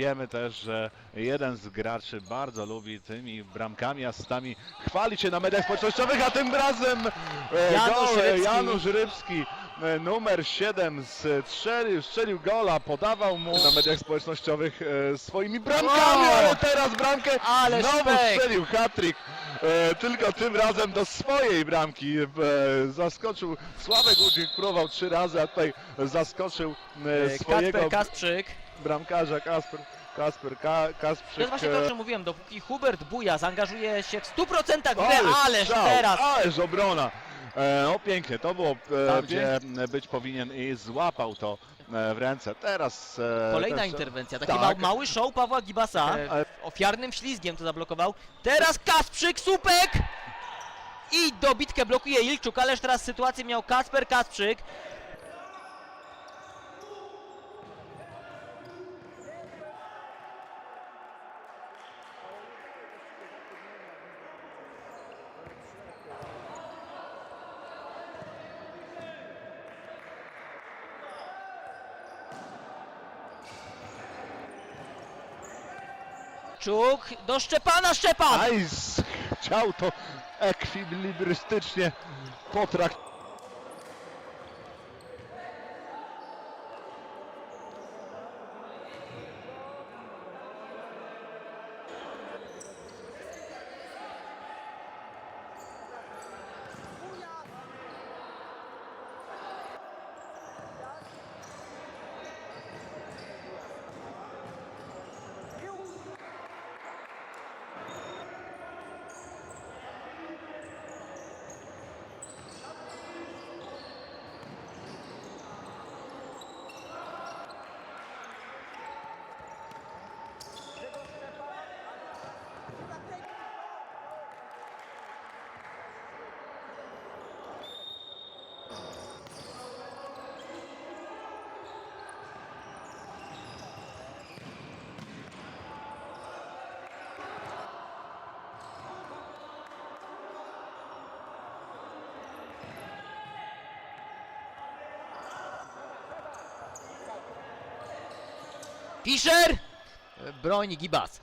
wiemy też, że jeden z graczy bardzo lubi tymi bramkami, asystami chwalić się na mediach społecznościowych, a tym razem e, Janusz gol, Rybski. Janusz Rybski, e, numer 7, strzelił, strzelił gola, podawał mu na mediach społecznościowych e, swoimi bramkami, ale teraz bramkę Ale znowu szpek. strzelił hat-trick. E, tylko tym razem do swojej bramki e, zaskoczył Sławek Udzik, próbował trzy razy, a tutaj zaskoczył e, swojego Kacper Kasprzyk. Bramkarza Kasper, Kasper Ka, To Kasprzyk. jest właśnie to, o czym mówiłem, dopóki Hubert Buja zaangażuje się w 100% w grę, Ależ ależ strzał, teraz Ależ obrona. E, no pięknie, to było e, Tam, gdzie być powinien i złapał to e, w ręce. Teraz e, kolejna też, interwencja, taki tak. ma, mały show Pawła Gibasa, E, e, ofiarnym ślizgiem to zablokował. Teraz Kasprzyk, słupek! I dobitkę blokuje Ilczuk, ależ teraz sytuację miał Kasper Kasprzyk. Czuk do Szczepana, Szczepan! Z- chciał to ekwilibrystycznie potraktować. Fischer! Broni Gibas.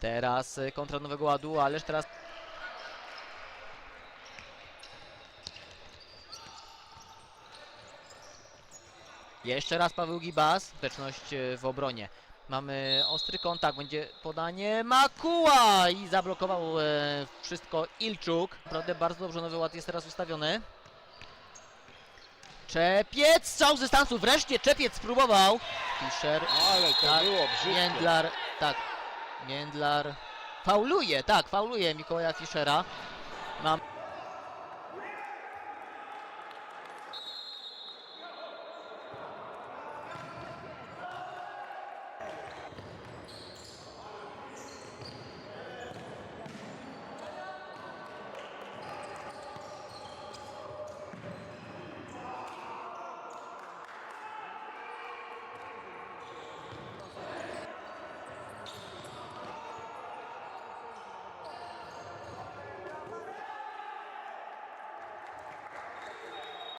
Teraz e, kontra nowego ładu, ależ teraz... Jeszcze raz Paweł Gibas, skuteczność e, w obronie. Mamy ostry kontakt, będzie podanie Makuła i zablokował e, wszystko Ilczuk. Naprawdę bardzo dobrze nowy ład jest teraz ustawiony. Czepiec, strzał z dystansu, wreszcie Czepiec spróbował. Fischer Ale to Tak, było brzydko. Międlar, tak. Międlar fauluje, tak, fauluje Mikołaja Fischera. Mam